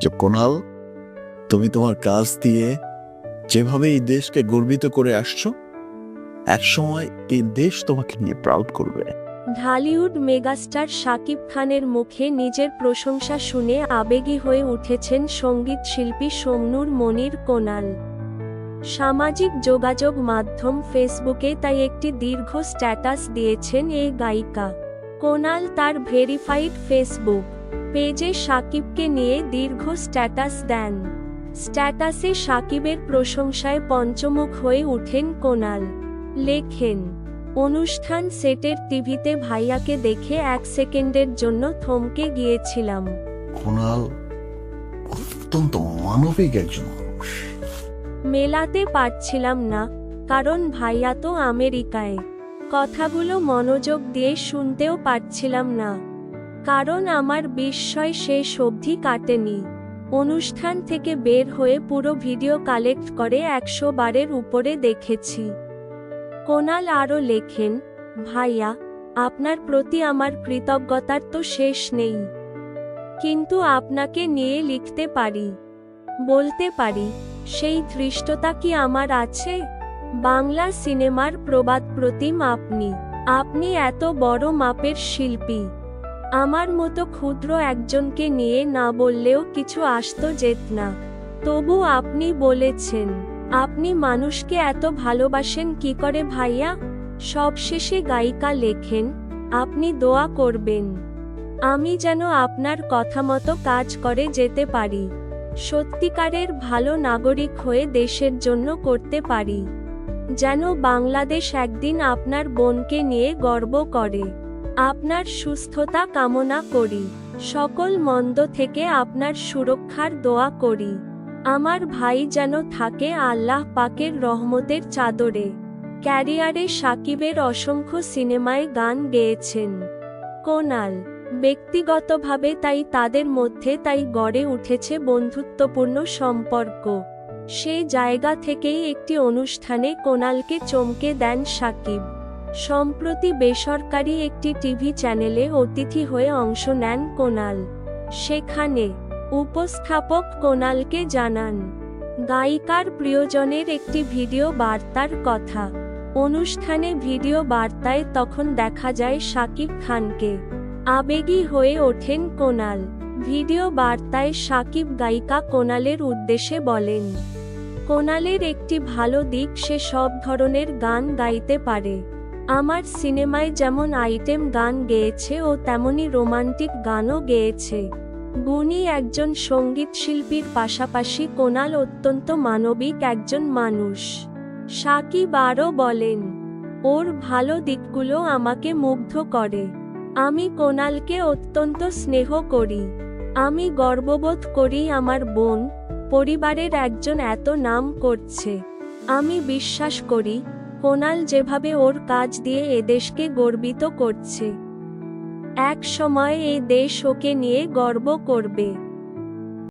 যে কোনাল তুমি তোমার কাজ দিয়ে যেভাবে এই দেশকে গর্বিত করে আসছো, একসময় এই দেশ তোমাকে নিয়ে প্রাউড করবে। ঢালিউড মেগাস্টার শাকিব খানের মুখে নিজের প্রশংসা শুনে আবেগী হয়ে উঠেছেন সংগীত শিল্পী সোমনুর মনির কোনাল সামাজিক যোগাযোগ মাধ্যম ফেসবুকে তাই একটি দীর্ঘ স্ট্যাটাস দিয়েছেন এই গায়িকা। কোনাল তার ভেরিফাইড ফেসবুক পেজে সাকিবকে নিয়ে দীর্ঘ স্ট্যাটাস দেন। স্ট্যাটাসে সাকিবের প্রশংসায় পঞ্চমুখ হয়ে ওঠেন কোনাল। লেখেন অনুষ্ঠান সেটের টিভিতে ভাইয়াকে দেখে এক সেকেন্ডের জন্য থমকে গিয়েছিলাম। কোনাল অত্যন্ত মানবিক একজন মানুষ। মেলাতে পারছিলাম না কারণ ভাইয়া তো আমেরিকায়। কথাগুলো মনোযোগ দিয়ে শুনতেও পারছিলাম না। কারণ আমার বিস্ময় শেষ অবধি কাটেনি। অনুষ্ঠান থেকে বের হয়ে পুরো ভিডিও কালেক্ট করে একশো বারের উপরে দেখেছি। কোনাল আরও লেখেন, ভাইয়া, আপনার প্রতি আমার কৃতজ্ঞতার তো শেষ নেই। কিন্তু আপনাকে নিয়ে লিখতে পারি, বলতে পারি, সেই ধৃষ্টতা কি আমার আছে? বাংলা সিনেমার প্রবাদ প্রতিম আপনি। আপনি এত বড় মাপের শিল্পী। আমার মতো ক্ষুদ্র একজনকে নিয়ে না বললেও কিছু আসতো যেত না। তবু আপনি বলেছেন, আপনি মানুষকে এত ভালোবাসেন কি করে ভাইয়া? সবশেষে গায়িকা লেখেন, আপনি দোয়া করবেন। আমি যেন আপনার কথা মতো কাজ করে যেতে পারি। সত্যিকারের ভালো নাগরিক হয়ে দেশের জন্য করতে পারি। যেন বাংলাদেশ একদিন আপনার বোনকে নিয়ে গর্ব করে। আপনার সুস্থতা কামনা করি। সকল মন্দ থেকে আপনার সুরক্ষার দোয়া করি। আমার ভাই যেন থাকে আল্লাহ পাকের রহমতের চাদরে। ক্যারিয়ারে সাকিবের অসংখ্য সিনেমায় গান গেয়েছেন। কোনাল, ব্যক্তিগতভাবে তাই তাদের মধ্যে তাই গড়ে উঠেছে বন্ধুত্বপূর্ণ সম্পর্ক। সেই জায়গা থেকেই একটি অনুষ্ঠানে কোনালকে চমকে দেন সাকিব। সম্প্রতি বেসরকারি একটি টিভি চ্যানেলে অতিথি হয়ে অংশ নেন কোনাল। সেখানে উপস্থাপক কোনালকে জানান, গায়িকার প্রিয়জনের একটি ভিডিও বার্তার কথা। অনুষ্ঠানে ভিডিও বার্তায় তখন দেখা যায় সাকিব খানকে। আবেগী হয়ে ওঠেন কোনাল। ভিডিও বার্তায় সাকিব গায়িকা কোনালের উদ্দেশ্যে বলেন, কোনালের একটি ভালো দিক সে সব ধরনের গান গাইতে পারে। আমার সিনেমায় যেমন আইটেম গান গেয়েছে ও তেমনি রোমান্টিক গানও গেয়েছে। গুণী একজন সংগীত শিল্পীর পাশাপাশি কোনাল অত্যন্ত মানবিক একজন মানুষ। সাকিব আরও বলেন, ওর ভালো দিকগুলো আমাকে মুগ্ধ করে। আমি কোনালকে অত্যন্ত স্নেহ করি। আমি গর্ববোধ করি আমার বোন, পরিবারের একজন এত নাম করছে। আমি বিশ্বাস করি কোনাল যেভাবে ওর কাজ দিয়ে এদেশকে গর্বিত করছে। এক সময় এই দেশ ওকে নিয়ে গর্ব করবে।